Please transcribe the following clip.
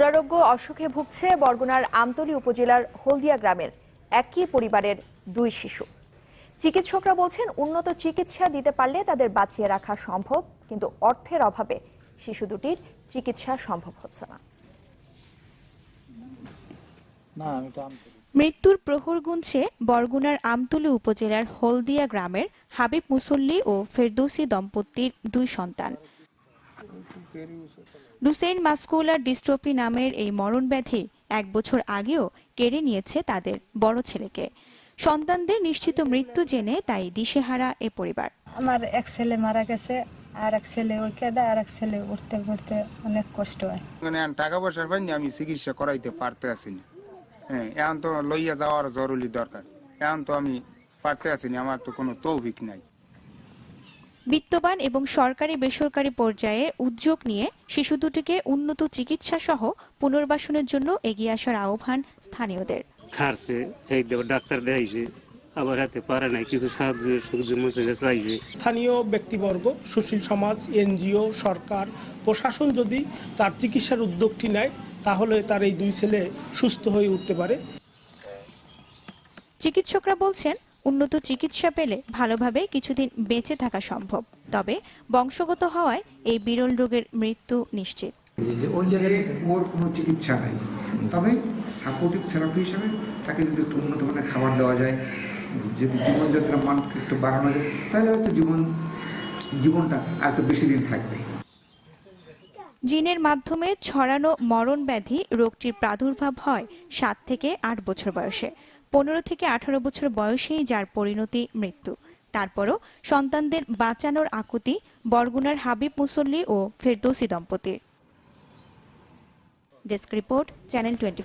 দুরারোগ্য অসুখে ভুগছে বরগুনার আমতলী উপজেলার হলদিয়া গ্রামের একই পরিবারের দুই শিশু। চিকিৎসকরা বলছেন উন্নত চিকিৎসা দিতে পারলে তাদের বাঁচিয়ে রাখা সম্ভব কিন্তু অর্থের অভাবে শিশু দুটির চিকিৎসা সম্ভব হচ্ছে না। মৃত্যুর প্রহর গুনছে বরগুনার আমতলী উপজেলার হলদিয়া গ্রামের হাবিব মুসল্লি ও ফেরদৌসি দম্পতির দুই সন্তান। ডুসেইন মাস্কুলার ডিস্ট্রফি নামের এই মরণ ব্যাধি এক বছর আগেও কেড়ে নিয়েছে তাদের বড় ছেলেকে। সন্তানদের নিশ্চিত মৃত্যু জেনে তাই দিশেহারা এ পরিবার। আমার এক ছেলে মারা গেছে আর এক ছেলে ওই কেদা আর এক ছেলে উঠতে উঠতে অনেক কষ্ট হয়। মানে টাকা পয়সার পাইনি আমি চিকিৎসা করাইতে পারতে আসিনি। হ্যাঁ এখন তো লইয়া যাওয়ার জরুরি দরকার। এখন তো আমি পারতে আসিনি আমার তো কোনো তৌভিক নাই। বিত্তবান এবং সরকারি বেসরকারি পর্যায়ে উদ্যোগ নিয়ে শিশু দুটিকে উন্নত চিকিৎসা সহ পুনর্বাসনের জন্য এগিয়ে আসার আহ্বান স্থানীয়দের। খারছে এই দেব ডাক্তার দেখাইছে আবার হাতে পারে নাই কিছু সাহায্য সুযোগ মধ্যে চাইছে। স্থানীয় ব্যক্তিবর্গ সুশীল সমাজ এনজিও সরকার প্রশাসন যদি তার চিকিৎসার উদ্যোগটি নেয় তাহলে তার এই দুই ছেলে সুস্থ হয়ে উঠতে পারে। চিকিৎসকরা বলছেন উন্নত চিকিৎসা পেলে ভালোভাবে কিছুদিন বেঁচে থাকা সম্ভব। তবে বংশগত হওয়ায় এই বিরল রোগের মৃত্যু নিশ্চিত। ওই জায়গায় ওর কোনো চিকিৎসা নাই। তবে সাপোর্টিভ থেরাপি হিসাবে তাকে যদি একটু উন্নত মানের খাবার দেওয়া যায় যদি জীবনযাত্রার মান একটু বাড়ানো যায় তাহলে হয়তো জীবন জীবনটা আর একটু বেশি দিন থাকবে। জিনের মাধ্যমে ছড়ানো মরণ ব্যাধি রোগটির প্রাদুর্ভাব হয় সাত থেকে আট বছর বয়সে। পনেরো থেকে আঠারো বছর বয়সেই যার পরিণতি মৃত্যু। তারপরও সন্তানদের বাঁচানোর আকুতি বরগুনার হাবিব মুসল্লি ও ফেরদৌসি দম্পতির। Desk report, channel twenty